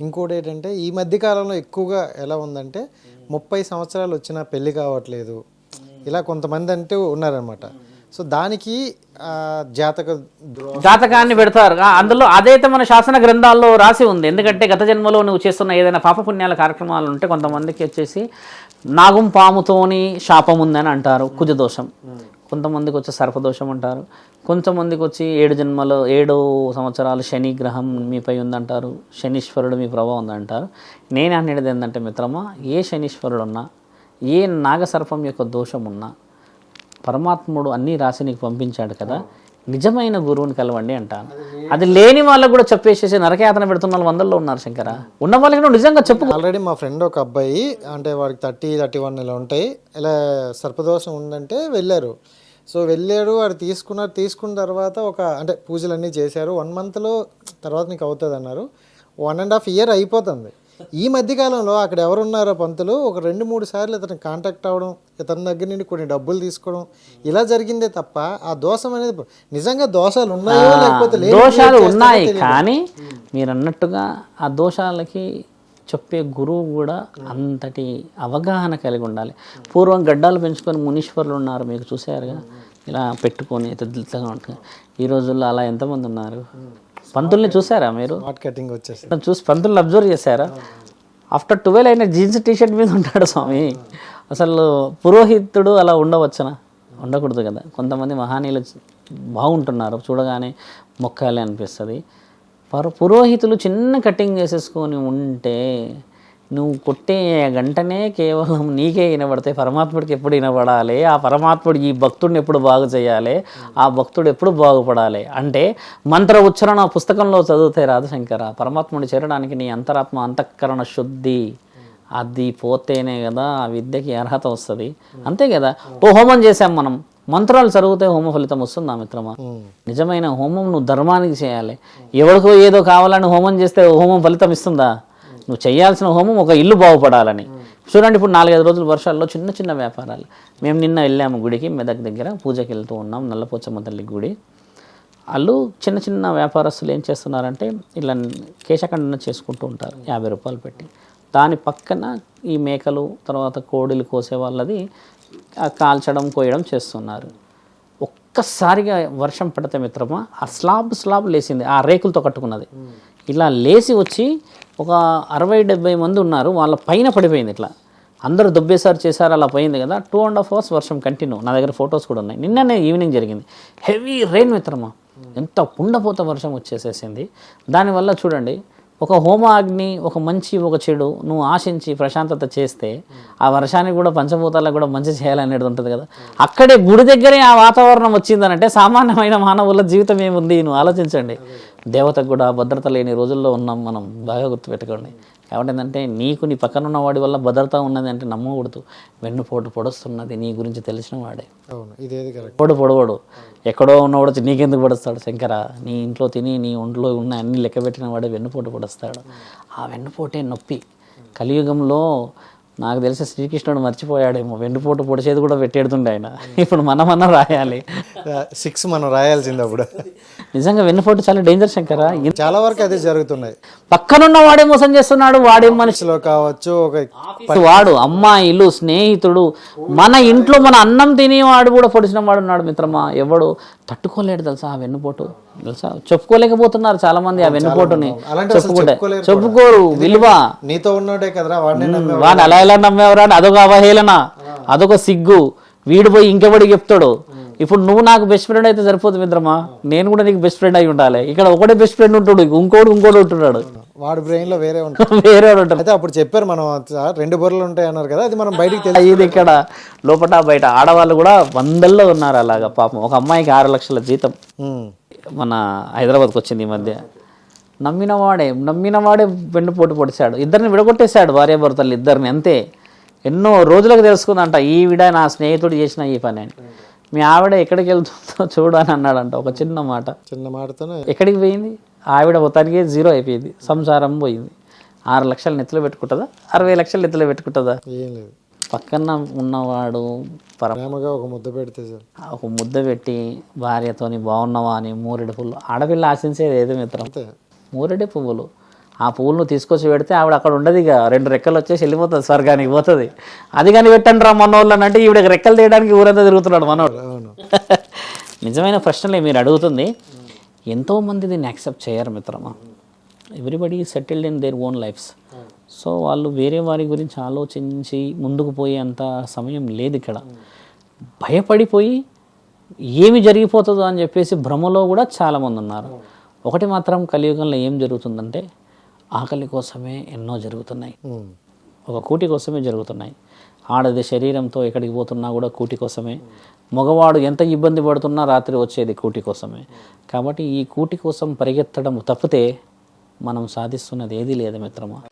ఇంకోటి ఏంటంటే ఈ మధ్య కాలంలో ఎక్కువగా ఎలా ఉందంటే ముప్పై సంవత్సరాలు వచ్చినా పెళ్ళి కావట్లేదు. ఇలా కొంతమంది అంటూ ఉన్నారనమాట సో దానికి జాతక జాతకాన్ని పెడతారు. అందులో అదైతే మన శాసన గ్రంథాల్లో రాసి ఉంది. ఎందుకంటే గత జన్మలో నువ్వు చేస్తున్న ఏదైనా పాపపుణ్యాల కార్యక్రమాలు ఉంటే కొంతమందికి వచ్చేసి నాగం పాముతోని శాపం ఉందని అంటారు. కుజదోషం. కొంతమందికి వచ్చి సర్పదోషం అంటారు. కొంతమందికి వచ్చి ఏడు జన్మలో ఏడు సంవత్సరాలు శని గ్రహం మీపై ఉందంటారు. శనీశ్వరుడు మీ ప్రభావం ఉందంటారు. నేను అనేది ఏంటంటే మిత్రమా ఏ శనీశ్వరుడు ఉన్నా ఏ నాగసర్పం యొక్క దోషం ఉన్నా పరమాత్ముడు అన్నీ రాసి నీకు పంపించాడు కదా నిజమైన గురువుని కలవండి అంటాను. అది లేని వాళ్ళకు కూడా చెప్పేసేసి నరకయాతన పెడుతున్న వాళ్ళు వందల్లో ఉన్నారు శంకర. ఉన్న వాళ్ళకి నువ్వు నిజంగా చెప్పు. ఆల్రెడీ మా ఫ్రెండ్ ఒక అబ్బాయి అంటే వాడికి థర్టీ థర్టీ వన్ ఇలా ఉంటాయి. ఇలా సర్పదోషం ఉందంటే వెళ్ళారు. సో వెళ్ళాడు వాడు తీసుకున్నారు తీసుకున్న తర్వాత ఒక అంటే పూజలన్నీ చేశారు. వన్ మంత్లో తర్వాత నీకు అవుతుంది అన్నారు. వన్ అండ్ హాఫ్ ఇయర్ అయిపోతుంది. ఈ మధ్య కాలంలో అక్కడ ఎవరున్నారో పంతులు ఒక రెండు మూడు సార్లు ఇతను కాంటాక్ట్ అవ్వడం ఇతని దగ్గర నుండి కొన్ని డబ్బులు తీసుకోవడం ఇలా జరిగిందే తప్ప ఆ దోషం అనేది నిజంగా దోషాలు ఉన్నాయో లేకపోతే దోషాలు ఉన్నాయి. కానీ మీరు అన్నట్టుగా ఆ దోషాలకి చెప్పే గురువు కూడా అంతటి అవగాహన కలిగి ఉండాలి. పూర్వం గడ్డాలు పెంచుకొని మునీశ్వరులు ఉన్నారు మీకు చూసారుగా ఇలా పెట్టుకొని ఉంటుంది ఈ రోజుల్లో అలా ఎంతమంది ఉన్నారు? పంతుల్ని చూసారా మీరు? కటింగ్ వచ్చేసి చూసి పంతులు అబ్జర్వ్ చేశారా? ఆఫ్టర్ ట్వెల్వ్ అయిన జీన్స్ టీషర్ట్ మీద ఉంటాడు స్వామి. అసలు పురోహితుడు అలా ఉండవచ్చునా? ఉండకూడదు కదా. కొంతమంది మహానీయులు బాగుంటున్నారు చూడగానే మొక్కాలి అనిపిస్తుంది. పర పురోహితులు చిన్న కటింగ్ చేసేసుకొని ఉంటే నువ్వు కొట్టే గంటనే కేవలం నీకే వినబడతాయి. పరమాత్ముడికి ఎప్పుడు వినబడాలి? ఆ పరమాత్ముడు ఈ భక్తుడిని ఎప్పుడు బాగు చేయాలి? ఆ భక్తుడు ఎప్పుడు బాగుపడాలి? అంటే మంత్ర ఉచ్చారణ పుస్తకంలో చదివితే రాదు శంకర చేరడానికి నీ అంతరాత్మ అంతఃకరణ శుద్ధి అది పోతేనే కదా ఆ విద్యకి అర్హత వస్తుంది. అంతే కదా? ఓ హోమం చేసాం మనం. మంత్రాలు చదివితే హోమ ఫలితం వస్తుందా మిత్రమా? నిజమైన హోమం నువ్వు ధర్మానికి చేయాలి. ఎవరికో ఏదో కావాలని హోమం చేస్తే హోమం ఫలితం ఇస్తుందా? నువ్వు చేయాల్సిన హోమం ఒక ఇల్లు బాగుపడాలని. చూడండి ఇప్పుడు నాలుగైదు రోజుల వర్షాల్లో చిన్న చిన్న వ్యాపారాలు. మేము నిన్న వెళ్ళాము గుడికి మెదక్ దగ్గర పూజకి వెళ్తూ ఉన్నాం నల్లపోచమ్మ తల్లి గుడి. వాళ్ళు చిన్న చిన్న వ్యాపారస్తులు ఏం చేస్తున్నారంటే ఇలా కేశఖండన చేసుకుంటూ ఉంటారు యాభై రూపాయలు పెట్టి. దాని పక్కన ఈ మేకలు తర్వాత కోడిలు కోసే వాళ్ళది కాల్చడం కోయడం చేస్తున్నారు. ఒక్కసారిగా వర్షం పడితే మిత్రమా ఆ స్లాబ్ స్లాబ్ లేసింది ఆ రేకులతో కట్టుకున్నది. ఇలా లేచి వచ్చి ఒక అరవై డెబ్బై మంది ఉన్నారు. వాళ్ళ పైన పడిపోయింది ఇట్లా. అందరూ దుబ్బేసారు చేశారు అలా పోయింది కదా. టూ అండ్ హాఫ్ అవర్స్ వర్షం కంటిన్యూ నా దగ్గర ఫొటోస్ కూడా ఉన్నాయి. నిన్ననే ఈవినింగ్ జరిగింది. హెవీ రెయిన్ మిత్రమా. ఎంత పుండపోత వర్షం వచ్చేసేసింది. దానివల్ల చూడండి ఒక హోమాగ్ని ఒక మంచి ఒక చెడు నువ్వు ఆశించి ప్రశాంతత చేస్తే ఆ వర్షానికి కూడా పంచభూతాలకు కూడా మంచి చేయాలనేది ఉంటుంది కదా. అక్కడే గుడి దగ్గరే ఆ వాతావరణం వచ్చిందనంటే సామాన్యమైన మానవుల జీవితం ఏముంది? నువ్వు ఆలోచించండి. దేవతకు కూడా భద్రత లేని రోజుల్లో ఉన్నాం మనం. బాగా గుర్తుపెట్టుకోండి. కాబట్టి ఏంటంటే నీకు నీ పక్కన ఉన్న వాడి వల్ల భద్రత ఉన్నది అంటే నమ్మకూడదు. వెన్నుపోటు పొడుస్తున్నది నీ గురించి తెలిసిన వాడే. అవును ఇదేది పొడు పొడవడు. ఎక్కడో ఉన్నవాడు వచ్చి నీకెందుకు పడుస్తాడు శంకర? నీ ఇంట్లో తిని నీ ఒంట్లో ఉన్న అన్ని లెక్క పెట్టిన వాడే వెన్నుపోటు పొడుస్తాడు. ఆ వెన్నుపోటే నొప్పి. కలియుగంలో నాకు తెలిసి శ్రీకృష్ణుడు మర్చిపోయాడేమో. వెన్నుపోటు పొడిచేది కూడా పెట్టేడుతుండే ఆయన. ఇప్పుడు మనమన్నా రాయాలి. సిక్స్ మనం రాయాల్సింది అప్పుడు నిజంగా వెన్నుపోటు చాలా డేంజర్ శంకర. చాలా వరకు అదే జరుగుతున్నాయి. పక్కనున్న వాడే మోసం చేస్తున్నాడు వాడేం మనిషి. లో కావచ్చు ఒక వాడు అమ్మాయిలు స్నేహితుడు మన ఇంట్లో మన అన్నం తినేవాడు కూడా పొడిచిన వాడు ఉన్నాడు మిత్రమా. ఎవడు? తట్టుకోలేడు తెలుసా ఆ వెన్నుపోటు. తెలుసా? చెప్పుకోలేకపోతున్నారు చాలా మంది ఆ వెన్నుపోటుని. చెప్పుకుంటే చెప్పుకోరు విలువ. నీతో ఉన్నోడే కదరా వాడిని అలా ఎలా నమ్మేవరా అని అదొక అవహేళన. అదొక సిగ్గు. వీడు పోయి ఇంకెవడికి చెప్తాడు? ఇప్పుడు నువ్వు నాకు బెస్ట్ ఫ్రెండ్ అయితే సరిపోదు మిత్రమా? నేను కూడా నీకు బెస్ట్ ఫ్రెండ్ అయి ఉండాలి. ఇక్కడ ఒకటే బెస్ట్ ఫ్రెండ్ ఉంటాడు ఇంకోటి ఇంకోటి ఉంటున్నాడు. వాడి బ్రెయిన్లో వేరే ఉంటుంది వేరే వాడు ఉంటాడు. అయితే అప్పుడు చెప్పారు మనం రెండు బొర్రెలు ఉంటాయి అన్నారు కదా అది మనం బయటికి ఇది ఇక్కడ లోపల బయట ఆడవాళ్ళు కూడా వందల్లో ఉన్నారు అలాగా పాపం. ఒక అమ్మాయికి ఆరు లక్షల జీతం. మన హైదరాబాద్కి వచ్చింది ఈ మధ్య. నమ్మినవాడే నమ్మినవాడే వెన్నుపోటు పొడిచాడు. ఇద్దరిని విడగొట్టేశాడు భార్యాభర్తలు ఇద్దరిని అంతే. ఎన్నో రోజులకు తెలుసుకుందంట ఈవిడ నా స్నేహితుడు చేసిన ఈ పని అని. మీ ఆవిడ ఎక్కడికి వెళ్తుందో చూడు అని అన్నాడంట ఒక చిన్న మాట. చిన్న మాటతోనే. ఎక్కడికి పోయింది? ఆవిడ మొత్తానికి జీరో అయిపోయింది సంసారం పోయింది. ఆరు లక్షలు నెత్తిలో పెట్టుకుంటుందా? అరవై లక్షలు నెత్తిలో పెట్టుకుంటుందా? ఏం లేదు. పక్కన ఉన్నవాడు పర ప్రేమగా ఒక ముద్ద పెడితే సార్ ఒక ముద్ద పెట్టి భార్యతోని బాగున్నావా అని మూరెడు పువ్వులు. ఆడపిల్ల ఆశించేది ఏదో మిత్రం? మూరెడు పువ్వులు. ఆ పువ్వులను తీసుకొచ్చి పెడితే ఆవిడ అక్కడ ఉండదు ఇక. రెండు రెక్కలు వచ్చేసి వెళ్ళిపోతుంది స్వర్గానికి పోతుంది. అది కానీ పెట్టండి రా మనోళ్ళు అని అంటే ఈవిడ రెక్కలు తీయడానికి ఊరంతా తిరుగుతున్నాడు మనోడు. నిజమైన ప్రశ్నలే మీరు అడుగుతుంది. ఎంతోమంది దీన్ని యాక్సెప్ట్ చేయరు మిత్రమా? Everybody settled in their own lives so వాళ్ళు వేరే వారి గురించి ఆలోచించి ముందుకు పోయే అంత సమయం లేదు ఇక్కడ. భయపడిపోయి ఏమి జరిగిపోతుందో అని చెప్పేసి భ్రమలో కూడా చాలామంది ఉన్నారు. ఒకటి మాత్రం కలియుగంలో ఏం జరుగుతుందంటే ఆకలి కోసమే ఎన్నో జరుగుతున్నాయి. ఒక కూటి కోసమే జరుగుతున్నాయి. ఆడది శరీరంతో ఎక్కడికి పోతున్నా కూడా కూటి కోసమే. మగవాడు ఎంత ఇబ్బంది పడుతున్నా రాత్రి వచ్చేది కూటి కోసమే. కాబట్టి ఈ కూటి కోసం పరిగెత్తడం తప్పితే మనం సాధిస్తున్నది ఏదీ లేదు మిత్రమా?